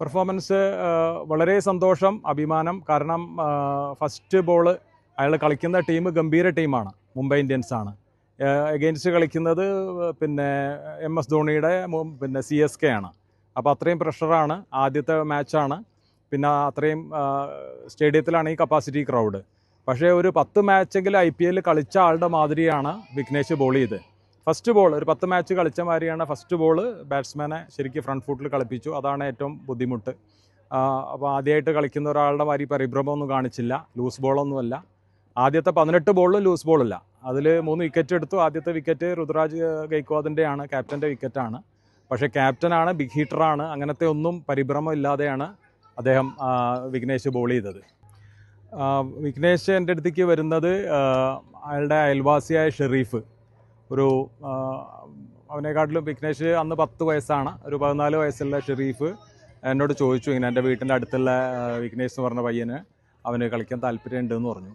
Performance വളരെ സന്തോഷം അഭിമാനം. കാരണം ഫസ്റ്റ് ബോൾ അയാൾ കളിക്കുന്ന ടീം ഗംഭീര ടീമാണ് മുംബൈ ഇന്ത്യൻസ് ആണ്. എഗെയിൻസ്റ്റ് കളിക്കുന്നത് പിന്നെ എം എസ് ധോണിയുടെ പിന്നെ സി എസ് കെ ആണ്. അപ്പോൾ അത്രയും പ്രഷറാണ് ആദ്യത്തെ മാച്ചാണ് പിന്നെ അത്രയും സ്റ്റേഡിയത്തിലാണ് ഈ കപ്പാസിറ്റി ക്രൗഡ് പക്ഷേ ഒരു പത്ത് മാച്ചെങ്കിലും ഐ പി എല്ലിൽ കളിച്ച ആളുടെ മാതിരിയാണ് വിഘ്നേഷ് ബോൾ ചെയ്ത് ഫസ്റ്റ് ബോൾ ഒരു പത്ത് മാച്ച് കളിച്ച മാതിരിയാണ് ഫസ്റ്റ് ബോൾ ബാറ്റ്സ്മാനെ ശരിക്കും ഫ്രണ്ട് ഫുട്ടിൽ കളിപ്പിച്ചു. അതാണ് ഏറ്റവും ബുദ്ധിമുട്ട്. അപ്പോൾ ആദ്യമായിട്ട് കളിക്കുന്ന ഒരാളുടെ മാതിരി പരിഭ്രമമൊന്നും കാണിച്ചില്ല. ലൂസ് ബോളൊന്നുമല്ല ആദ്യത്തെ പതിനെട്ട് ബോളിൽ ലൂസ് ബോളില്ല അതിൽ മൂന്ന് വിക്കറ്റ് എടുത്തു. ആദ്യത്തെ വിക്കറ്റ് രുദ്രാജ് ഗൈക്വാദിന്റെയാണ് ക്യാപ്റ്റന്റെ വിക്കറ്റാണ് പക്ഷേ ക്യാപ്റ്റനാണ് ബിഗ് ഹീറ്ററാണ് അങ്ങനത്തെ ഒന്നും പരിഭ്രമം ഇല്ലാതെയാണ് അദ്ദേഹം വിഘ്നേഷ് ബോൾ ചെയ്തത്. വിഘ്നേഷ് എന്റെ അടുത്തേക്ക് വരുന്നത് അയാളുടെ അയൽവാസിയായ ഷെറീഫ് ഒരു അവനെക്കാട്ടിലും വിഘ്നേഷ് അന്ന് പത്ത് വയസ്സാണ്. ഒരു പതിനാല് വയസ്സുള്ള ഷെറീഫ് എന്നോട് ചോദിച്ചു ഇങ്ങനെ എന്റെ വീട്ടിന്റെ അടുത്തുള്ള വിഘ്നേഷ് എന്ന് പറഞ്ഞ പയ്യന് അവന് കളിക്കാൻ താല്പര്യമുണ്ടെന്ന് പറഞ്ഞു.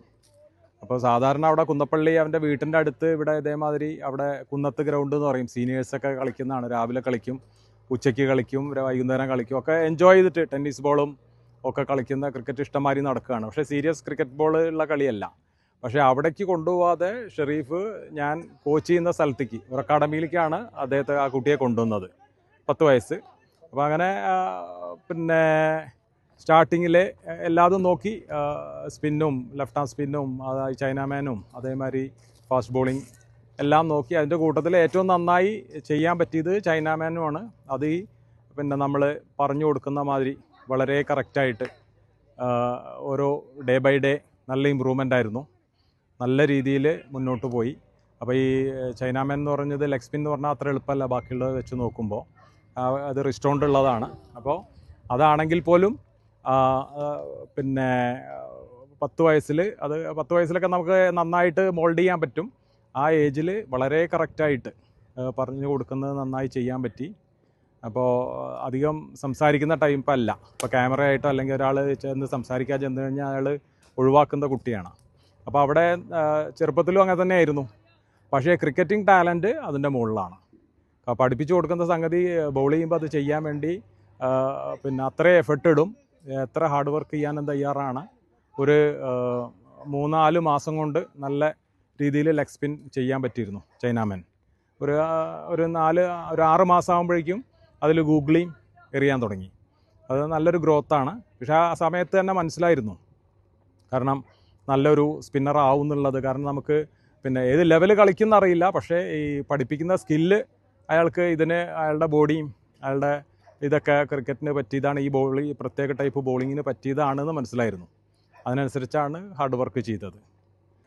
അപ്പോൾ സാധാരണ അവിടെ കുന്നപ്പള്ളി അവന്റെ വീട്ടിന്റെ അടുത്ത് ഇവിടെ ഇതേമാതിരി അവിടെ കുന്നത്ത് ഗ്രൗണ്ട് എന്ന് പറയും. സീനിയേഴ്സൊക്കെ കളിക്കുന്നതാണ്. രാവിലെ കളിക്കും ഉച്ചയ്ക്ക് കളിക്കും വൈകുന്നേരം കളിക്കും. ഒക്കെ എൻജോയ് ചെയ്തിട്ട് ടെന്നീസ് ബോളും ഒക്കെ കളിക്കുന്ന ക്രിക്കറ്റ് ഇഷ്ടംമാതിരി നടക്കുകയാണ്. പക്ഷേ സീരിയസ് ക്രിക്കറ്റ് ബോൾ ഉള്ള കളിയല്ല. പക്ഷേ അവിടേക്ക് കൊണ്ടുപോവാതെ ഷെറീഫ് ഞാൻ കോച്ച് ചെയ്യുന്ന സ്ഥലത്തേക്ക് ഒരു അക്കാഡമിയിലേക്കാണ് അദ്ദേഹത്തെ ആ കുട്ടിയെ കൊണ്ടുവന്നത്. പത്ത് വയസ്സ്. അപ്പോൾ അങ്ങനെ പിന്നെ സ്റ്റാർട്ടിങ്ങിൽ എല്ലാതും നോക്കി സ്പിന്നും ലെഫ്റ്റ് ഹാൻഡ് സ്പിന്നും അതായത് ചൈനാമാനും അതേമാതിരി ഫാസ്റ്റ് ബോളിംഗ് എല്ലാം നോക്കി അതിന്റെ കൂട്ടത്തിൽ ഏറ്റവും നന്നായി ചെയ്യാൻ പറ്റിയത് ചൈനാമാനുമാണ് അത് ഈ പിന്നെ നമ്മൾ പറഞ്ഞു കൊടുക്കുന്ന മാതിരി വളരെ കറക്റ്റായിട്ട് ഓരോ ഡേ ബൈ ഡേ നല്ല ഇമ്പ്രൂവ്മെന്റ് ആയിരുന്നു. നല്ല രീതിയിൽ മുന്നോട്ട് പോയി. അപ്പോൾ ഈ ചൈനാമാൻ എന്ന് പറഞ്ഞത് ലെക്സ്പിൻ എന്ന് പറഞ്ഞാൽ അത്ര എളുപ്പമല്ല. ബാക്കിയുള്ളത് വെച്ച് നോക്കുമ്പോൾ അത് റിസ്റ്റോണ്ട് ഉള്ളതാണ്. അപ്പോൾ അതാണെങ്കിൽ പോലും പിന്നെ പത്ത് വയസ്സിൽ അത് പത്ത് വയസ്സിലൊക്കെ നമുക്ക് നന്നായിട്ട് മോൾഡ് ചെയ്യാൻ പറ്റും. ആ ഏജിൽ വളരെ കറക്റ്റായിട്ട് പറഞ്ഞു കൊടുക്കുന്നത് നന്നായി ചെയ്യാൻ പറ്റി. അപ്പോൾ അധികം സംസാരിക്കുന്ന ടൈപ്പ് അല്ല. ഇപ്പോൾ ക്യാമറ ആയിട്ടോ അല്ലെങ്കിൽ ഒരാൾ ചെന്ന് സംസാരിക്കാൻ ചെന്ന് കഴിഞ്ഞാൽ അയാൾ ഒഴിവാക്കുന്ന കുട്ടിയാണ്. അപ്പോൾ അവിടെ ചെറുപ്പത്തിലും അങ്ങനെ തന്നെയായിരുന്നു. പക്ഷേ ക്രിക്കറ്റിംഗ് ടാലന്റ് അതിന്റെ മുകളിലാണ്. പഠിപ്പിച്ചു കൊടുക്കുന്ന സംഗതി ബൗൾ ചെയ്യുമ്പോൾ അത് ചെയ്യാൻ വേണ്ടി പിന്നെ അത്രയും എഫർട്ട് ഇടും. എത്ര ഹാർഡ് വർക്ക് ചെയ്യാനും തയ്യാറാണ്. ഒരു മൂന്നാൽ മാസം കൊണ്ട് നല്ല രീതിയിൽ ലെഗ് സ്പിൻ ചെയ്യാൻ പറ്റിയിരുന്നു ചൈനാമൻ ഒരു ഒരു നാല് ഒരു ആറ് മാസമാകുമ്പോഴേക്കും അതിൽ ഗൂഗിളിയും എറിയാൻ തുടങ്ങി. അത് നല്ലൊരു ഗ്രോത്താണ് പക്ഷേ ആ സമയത്ത് തന്നെ മനസ്സിലായിരുന്നു. കാരണം നല്ലൊരു സ്പിന്നർ ആവും എന്നുള്ളത് കാരണം നമുക്ക് പിന്നെ ഏത് ലെവൽ കളിക്കുന്ന അറിയില്ല. പക്ഷേ ഈ പഠിപ്പിക്കുന്ന സ്കില്ല് അയാൾക്ക് ഇതിന് അയാളുടെ ബോഡിയും അയാളുടെ ഇതൊക്കെ ക്രിക്കറ്റിന് പറ്റിയതാണ്. ഈ ബോളി പ്രത്യേക ടൈപ്പ് ബോളിങ്ങിന് പറ്റിയതാണെന്ന് മനസ്സിലായിരുന്നു. അതിനനുസരിച്ചാണ് ഹാർഡ് വർക്ക് ചെയ്തത്.